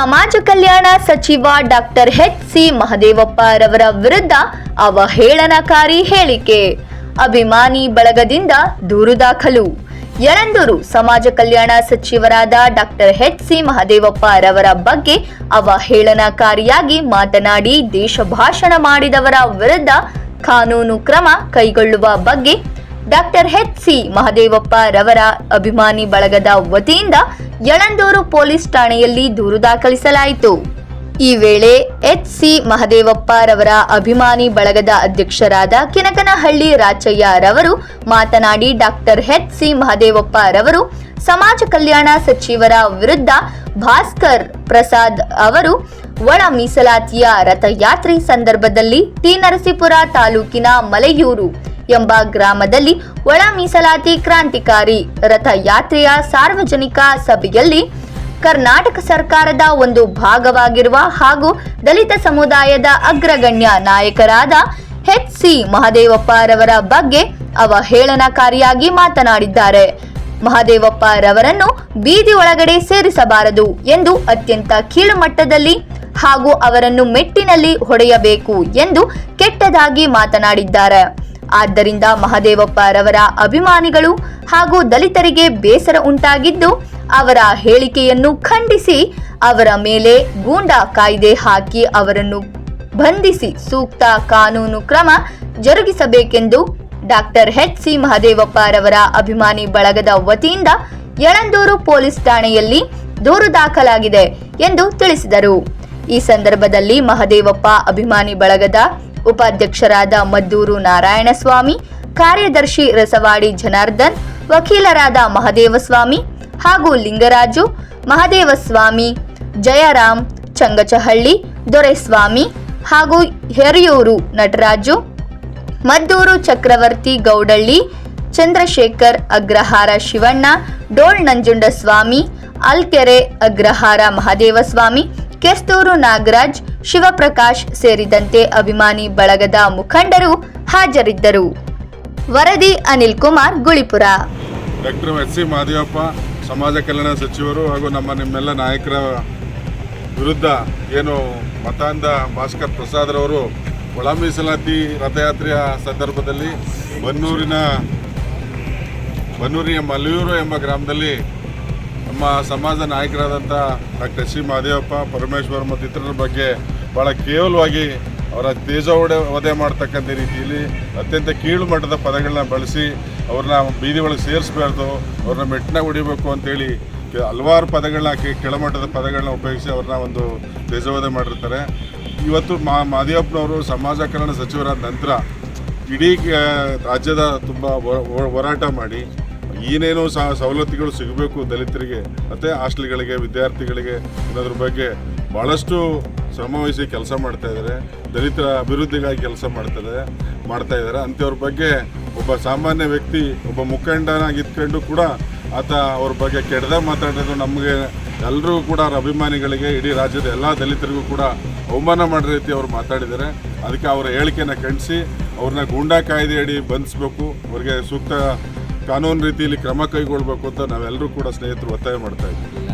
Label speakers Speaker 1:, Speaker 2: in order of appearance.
Speaker 1: ಸಮಾಜ ಕಲ್ಯಾಣ ಸಚಿವ doctor H C Mahadevappa ರವರ ವಿರುದ್ಧ ಅವಹೇಳನಕಾರಿ ಹೇಳಿಕೆ. ಅಭಿಮಾನಿ ಬಳಗದಿಂದ ದೂರು ದಾಖಲು. ಯಳಂದೂರು ಸಮಾಜ ಕಲ್ಯಾಣ ಸಚಿವರಾದ ಡಾಕ್ಟರ್ ಎಚ್ ಸಿ ಮಹದೇವಪ್ಪ ರವರ ಬಗ್ಗೆ ಅವಹೇಳನಕಾರಿಯಾಗಿ ಮಾತನಾಡಿ ದೇಶ ಭಾಷಣ ಮಾಡಿದವರ ವಿರುದ್ಧ ಕಾನೂನು ಕ್ರಮ ಕೈಗೊಳ್ಳುವ ಬಗ್ಗೆ ಡಾಕ್ಟರ್ ಎಚ್ ಸಿ ಮಹದೇವಪ್ಪ ರವರ ಅಭಿಮಾನಿ ಬಳಗದ ವತಿಯಿಂದ ಯಳಂದೂರು ಪೊಲೀಸ್ ಠಾಣೆಯಲ್ಲಿ ದೂರು ದಾಖಲಿಸಲಾಯಿತು. ಈ ವೇಳೆ ಎಚ್ ಸಿ ಮಹದೇವಪ್ಪ ರವರ ಅಭಿಮಾನಿ ಬಳಗದ ಅಧ್ಯಕ್ಷರಾದ ಕಿನಕನಹಳ್ಳಿ ರಾಚಯ್ಯ ರವರು ಮಾತನಾಡಿ ಡಾಕ್ಟರ್ ಎಚ್ ಸಿ ಮಹದೇವಪ್ಪ ರವರು ಸಮಾಜ ಕಲ್ಯಾಣ ಸಚಿವರ ವಿರುದ್ಧ ಭಾಸ್ಕರ್ ಪ್ರಸಾದ್ ಅವರು ಒಳ ಮೀಸಲಾತಿಯ ರಥಯಾತ್ರೆ ಸಂದರ್ಭದಲ್ಲಿ ಟಿ ನರಸೀಪುರ ತಾಲೂಕಿನ ಮಲೆಯೂರು ಎಂಬ ಗ್ರಾಮದಲ್ಲಿ ಒಳ ಮೀಸಲಾತಿ ಕ್ರಾಂತಿಕಾರಿ ರಥಯಾತ್ರೆಯ ಸಾರ್ವಜನಿಕ ಸಭೆಯಲ್ಲಿ ಕರ್ನಾಟಕ ಸರ್ಕಾರದ ಒಂದು ಭಾಗವಾಗಿರುವ ಹಾಗೂ ದಲಿತ ಸಮುದಾಯದ ಅಗ್ರಗಣ್ಯ ನಾಯಕರಾದ ಎಚ್ ಸಿ ಮಹದೇವಪ್ಪ ರವರ ಬಗ್ಗೆ ಅವಹೇಳನಕಾರಿಯಾಗಿ ಮಾತನಾಡಿದ್ದಾರೆ. ಮಹದೇವಪ್ಪ ರವರನ್ನು ಬೀದಿ ಒಳಗಡೆ ಸೇರಿಸಬಾರದು ಎಂದು ಅತ್ಯಂತ ಕೀಳುಮಟ್ಟದಲ್ಲಿ ಹಾಗೂ ಅವರನ್ನು ಮೆಟ್ಟಿನಲ್ಲಿ ಹೊಡೆಯಬೇಕು ಎಂದು ಕೆಟ್ಟದಾಗಿ ಮಾತನಾಡಿದ್ದಾರೆ. ಆದ್ದರಿಂದ ಮಹದೇವಪ್ಪ ರವರ ಅಭಿಮಾನಿಗಳು ಹಾಗೂ ದಲಿತರಿಗೆ ಬೇಸರ ಉಂಟಾಗಿದ್ದು, ಅವರ ಹೇಳಿಕೆಯನ್ನು ಖಂಡಿಸಿ, ಅವರ ಮೇಲೆ ಗೂಂಡಾ ಕಾಯ್ದೆ ಹಾಕಿ ಅವರನ್ನು ಬಂಧಿಸಿ ಸೂಕ್ತ ಕಾನೂನು ಕ್ರಮ ಜರುಗಿಸಬೇಕೆಂದು ಡಾಕ್ಟರ್ ಎಚ್ ಸಿ ಮಹದೇವಪ್ಪ ರವರ ಅಭಿಮಾನಿ ಬಳಗದ ವತಿಯಿಂದ ಯಳಂದೂರು ಪೊಲೀಸ್ ಠಾಣೆಯಲ್ಲಿ ದೂರು ದಾಖಲಾಗಿದೆ ಎಂದು ತಿಳಿಸಿದರು. ಈ ಸಂದರ್ಭದಲ್ಲಿ ಮಹದೇವಪ್ಪ ಅಭಿಮಾನಿ ಬಳಗದ ಉಪಾಧ್ಯಕ್ಷರಾದ ಮದ್ದೂರು ನಾರಾಯಣಸ್ವಾಮಿ, ಕಾರ್ಯದರ್ಶಿ ರಸವಾಡಿ ಜನಾರ್ದನ್, ವಕೀಲರಾದ ಮಹದೇವಸ್ವಾಮಿ ಹಾಗೂ ಲಿಂಗರಾಜು, ಮಹದೇವಸ್ವಾಮಿ, ಜಯರಾಮ್, ಚಂಗಚಹಳ್ಳಿ, ದೊರೆಸ್ವಾಮಿ ಹಾಗೂ ಹೆರಿಯೂರು ನಟರಾಜು, ಮದ್ದೂರು ಚಕ್ರವರ್ತಿ ಗೌಡಳ್ಳಿ, ಚಂದ್ರಶೇಖರ್ ಅಗ್ರಹಾರ ಶಿವಣ್ಣ, ಡೋಳ್ ನಂಜುಂಡಸ್ವಾಮಿ, ಅಲ್ಕೆರೆ ಅಗ್ರಹಾರ ಮಹದೇವಸ್ವಾಮಿ, ಕೆಸ್ತೂರು ನಾಗರಾಜ್ ಶಿವಪ್ರಕಾಶ್ ಸೇರಿದಂತೆ ಅಭಿಮಾನಿ ಬಳಗದ ಮುಖಂಡರು ಹಾಜರಿದ್ದರು. ವರದಿ Anil Kumar, Gulipura.
Speaker 2: Doctor H C Mahadevappa ಸಮಾಜ ಕಲ್ಯಾಣ ಸಚಿವರು ಹಾಗೂ ನಮ್ಮ ನಿಮ್ಮೆಲ್ಲ ನಾಯಕರ ವಿರುದ್ಧ ಏನು ಮತಾಂಧ ಭಾಸ್ಕರ್ ಪ್ರಸಾದ್ರವರು ಒಳ ಮೀಸಲಾತಿ ರಥಯಾತ್ರೆಯ ಸಂದರ್ಭದಲ್ಲಿ ಬನ್ನೂರಿನ ಬನ್ನೂರಿನ ಮಲೆಯೂರು ಎಂಬ ಗ್ರಾಮದಲ್ಲಿ ನಮ್ಮ ಸಮಾಜ ನಾಯಕರಾದಂಥ ಡಾಕ್ಟರ್ ಸಿ ಮಹದೇವಪ್ಪ ಪರಮೇಶ್ವರ್ ಮತ್ತು ಇತರರ ಬಗ್ಗೆ ಭಾಳ ಕೇವಲವಾಗಿ ಅವರ ತೇಜೋಡೆ ವಧೆ ಮಾಡ್ತಕ್ಕಂಥ ರೀತಿಯಲ್ಲಿ ಅತ್ಯಂತ ಕೀಳು ಮಟ್ಟದ ಪದಗಳನ್ನ ಬಳಸಿ ಅವ್ರನ್ನ ಬೀದಿ ಒಳಗೆ ಸೇರಿಸ್ಬಾರ್ದು, ಅವ್ರನ್ನ ಮೆಟ್ಟಿನಾಗ ಹೊಡಿಬೇಕು ಅಂತೇಳಿ ಹಲವಾರು ಪದಗಳನ್ನ ಕೆಳಮಟ್ಟದ ಪದಗಳನ್ನ ಉಪಯೋಗಿಸಿ ಅವ್ರನ್ನ ಒಂದು ತೇಜೋವಧೆ ಮಾಡಿರ್ತಾರೆ. ಇವತ್ತು ಮಾ ಮಹದೇವಪ್ಪನವರು ಸಮಾಜ ಕಲ್ಯಾಣ ಸಚಿವರಾದ ನಂತರ ಇಡೀ ರಾಜ್ಯದ ತುಂಬ ಹೋರಾಟ ಮಾಡಿ ಏನೇನೋ ಸಹ ಸವಲತ್ತುಗಳು ಸಿಗಬೇಕು ದಲಿತರಿಗೆ, ಮತ್ತು ಹಾಸ್ಟೆಲ್ಗಳಿಗೆ, ವಿದ್ಯಾರ್ಥಿಗಳಿಗೆ ಅನ್ನೋದ್ರ ಬಗ್ಗೆ ಭಾಳಷ್ಟು ಶ್ರಮವಹಿಸಿ ಕೆಲಸ ಮಾಡ್ತಾ ಇದ್ದಾರೆ. ದಲಿತರ ಅಭಿವೃದ್ಧಿಗಾಗಿ ಕೆಲಸ ಮಾಡ್ತಾರೆ ಮಾಡ್ತಾ ಇದ್ದಾರೆ. ಅಂಥವ್ರ ಬಗ್ಗೆ ಒಬ್ಬ ಸಾಮಾನ್ಯ ವ್ಯಕ್ತಿ, ಒಬ್ಬ ಮುಖಂಡನಾಗಿ ಇದ್ಕೊಂಡು ಕೂಡ ಆತ ಅವ್ರ ಬಗ್ಗೆ ಕೆಡದೆ ಮಾತಾಡೋದು ನಮಗೆ ಎಲ್ಲರೂ ಕೂಡ ಅವ್ರ ಅಭಿಮಾನಿಗಳಿಗೆ, ಇಡೀ ರಾಜ್ಯದ ಎಲ್ಲ ದಲಿತರಿಗೂ ಕೂಡ ಅವಮಾನ ಮಾಡೋ ರೀತಿ ಅವ್ರು ಮಾತಾಡಿದ್ದಾರೆ. ಅದಕ್ಕೆ ಅವರ ಹೇಳಿಕೆನ ಖಂಡಿಸಿ, ಅವ್ರನ್ನ ಗೂಂಡಾ ಕಾಯ್ದೆಯಡಿ ಬಂಧಿಸಬೇಕು. ಅವ್ರಿಗೆ ಸೂಕ್ತ ಕಾನೂನು ರೀತಿಯಲ್ಲಿ ಕ್ರಮ ಕೈಗೊಳ್ಬೇಕು ಅಂತ ನಾವೆಲ್ಲರೂ ಕೂಡ ಸ್ನೇಹಿತರು ಒತ್ತಾಯ ಮಾಡ್ತಾ ಇದ್ದೀವಿ.